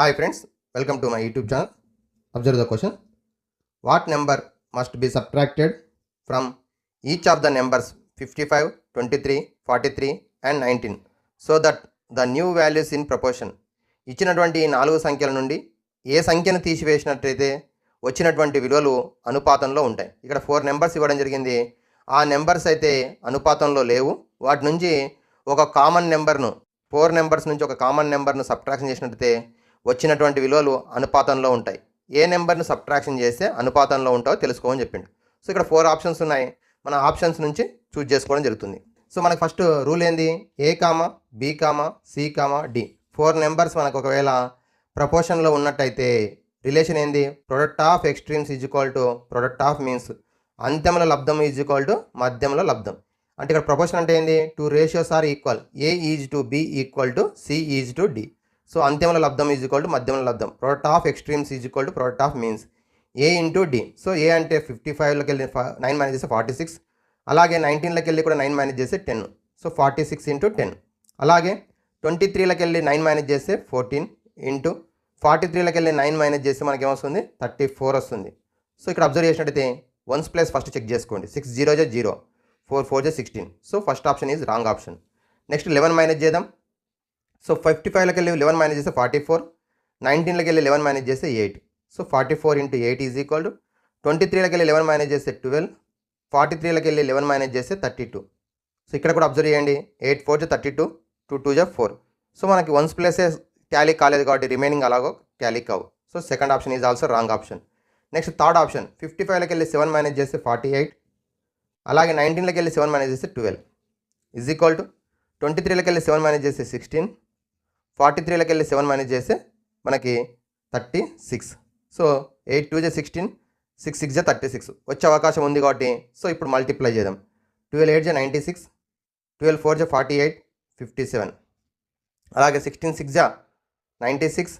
Hi friends welcome to my YouTube channel observe the question what number must be subtracted from each of the numbers fifty five twenty three forty three and nineteen so that the new values in proportion ఇచ్చినటువంటి ఈ నాలుగు సంఖ్యల నుండి ఏ సంఖ్యను తీసివేసినట్టయితే వచ్చినటువంటి విలువలు అనుపాతంలో ఉంటాయి. ఇక్కడ ఫోర్ నెంబర్స్ ఇవ్వడం జరిగింది. ఆ నెంబర్స్ అయితే అనుపాతంలో లేవు. వాటి నుంచి ఒక కామన్ నెంబర్ను ఫోర్ నెంబర్స్ నుంచి ఒక కామన్ నెంబర్ను సబ్ట్రాక్షన్ చేసినట్టయితే వచ్చినటువంటి విలువలు అనుపాతంలో ఉంటాయి. ఏ నెంబర్ను సబ్ట్రాక్షన్ చేస్తే అనుపాతంలో ఉంటావో తెలుసుకోమని చెప్పిండు. సో ఇక్కడ ఫోర్ ఆప్షన్స్ ఉన్నాయి. మన ఆప్షన్స్ నుంచి చూజ్ చేసుకోవడం జరుగుతుంది. సో మనకు ఫస్ట్ రూల్ ఏంది? A comma B comma C comma D. Four numbers మనకు ఒకవేళ ప్రపోర్షన్లో ఉన్నట్టయితే రిలేషన్ ఏంది? Product of extremes is equal to product of means. అంత్యంలో లబ్ధం ఈజ్ ఈక్వల్ టు మధ్యంలో లబ్ధం. అంటే ఇక్కడ ప్రపోర్షన్ అంటే ఏంది? Two ratios are equal. A is to B equal to C is to D. So అంత్యంలో లబ్ధం ఈజ్ ఈక్వల్ టు మధ్యంలో లబ్ధం. Product of extremes is equal to product of means A into D so A అంటే fifty ఫైవ్లోకి వెళ్ళి nine minus చేస్తే forty six అలాగే నైన్టీన్లోకి వెళ్ళి కూడా నైన్ మేనేజ్ చేస్తే ten so forty six into ten అలాగే ట్వంటీ త్రీలోకి వెళ్ళి నైన్ మైనస్ చేస్తే ఫోర్టీన్ ఇంటూ ఫార్టీ త్రీలోకి వెళ్ళి నైన్ మైనస్ చేస్తే మనకి ఏమొస్తుంది? థర్టీ ఫోర్ వస్తుంది. సో ఇక్కడ అబ్జర్వ్ చేసినట్టయితే వన్స్ ప్లస్ ఫస్ట్ చెక్ చేసుకోండి. సిక్స్ జీరో జే zero four four J sixteen so first option is wrong option next eleven minus చేద్దాం. సో ఫిఫ్టీ ఫైవ్లోకి వెళ్ళి లెవెన్ మైనస్ చేస్తే ఫార్టీ ఫోర్ నైన్టీన్లోకి వెళ్ళి లెవెన్ మైనస్ చేస్తే eight. So forty four into eight is equal to twenty త్రీలోకి వెళ్ళి eleven minus చేస్తే twelve forty త్రీలోకి వెళ్ళి లెవెన్ మేనేజ్ చేస్తే థర్టీ టూ. సో ఇక్కడ కూడా అబ్జర్వ్ చేయండి ఎయిట్ ఫోర్ జా థర్టీ టూ టూ టూ జా ఫోర్. సో మనకి వన్స్ ప్లేసే క్యాలీ కాలేదు కాబట్టి రిమైనింగ్ అలాగో క్యాలీ కావు. So second option is also wrong option. Next third option fifty ఫైవ్లోకి వెళ్ళి సెవెన్ మేనేజ్ చేస్తే ఫార్టీ ఎయిట్ అలాగే నైన్టీన్లోకి వెళ్ళి సెవెన్ మైనస్ చేస్తే twelve. Is equal to twenty త్రీలోకి వెళ్ళి సెవెన్ మేనేజ్ చేస్తే సిక్స్టీన్ ఫార్టీ త్రీలోకి వెళ్ళి సెవెన్ మైనస్ చేస్తే మనకి thirty six so eight two జే సిక్స్టీన్ సిక్స్ సిక్స్ జే థర్టీ సిక్స్ వచ్చే అవకాశం ఉంది కాబట్టి సో ఇప్పుడు మల్టిప్లై చేద్దాం. ట్వెల్వ్ ఎయిట్ జే నైంటీ సిక్స్ ట్వెల్వ్ ఫోర్ జే ఫార్టీ ఎయిట్ ఫిఫ్టీ సెవెన్ అలాగే సిక్స్టీన్ సిక్స్ జా నైంటీ సిక్స్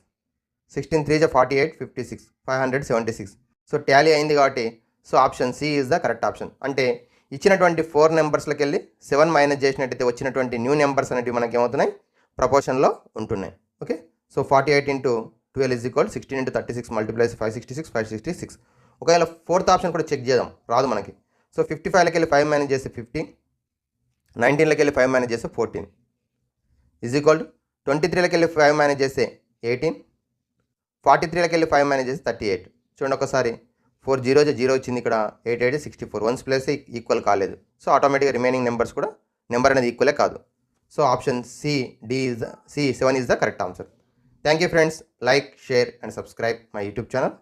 సిక్స్టీన్ త్రీ జా forty eight fifty six five hundred seventy six so tally అయింది కాబట్టి so option C is the correct option అంటే ఇచ్చినటువంటి four నెంబర్స్లోకి వెళ్ళి seven minus చేసినట్టయితే వచ్చినటువంటి న్యూ నెంబర్స్ అనేవి మనకి ఏమవుతున్నాయి ప్రపోర్షన్లో ఉంటున్నాయి. Okay so forty eight into twelve is equal sixteen into thirty six multiplies five sixty six five sixty six ఒకవేళ ఫోర్త్ ఆప్షన్ కూడా చెక్ చేద్దాం. రాదు మనకి. సో ఫిఫ్టీ ఫైవ్లకి వెళ్ళి ఫైవ్ మేనేజ్ చేస్తే ఫిఫ్టీ నైన్టీన్లకి వెళ్ళి ఫైవ్ మేనేజ్ చేస్తే ఫోర్టీన్ ఈజ్ ఈక్వల్ ట్వంటీ త్రీలకి వెళ్ళి ఫైవ్ మేనేజ్ చేస్తే ఎయిటీన్ ఫార్టీ త్రీలకి వెళ్ళి ఫైవ్ మేనేజ్ చేస్తే థర్టీ ఎయిట్ చూడండి ఒకసారి. ఫోర్ జీరో జీరో వచ్చింది ఇక్కడ. Eight eight sixty four ones place equal కాలేదు. సో ఆటోమేటిక్గా రిమైనింగ్ నెంబర్స్ కూడా నెంబర్ అనేది ఈక్వలే కాదు. So option C, D is the, C7 is the correct answer. Thank you friends. Like, share and subscribe my YouTube channel.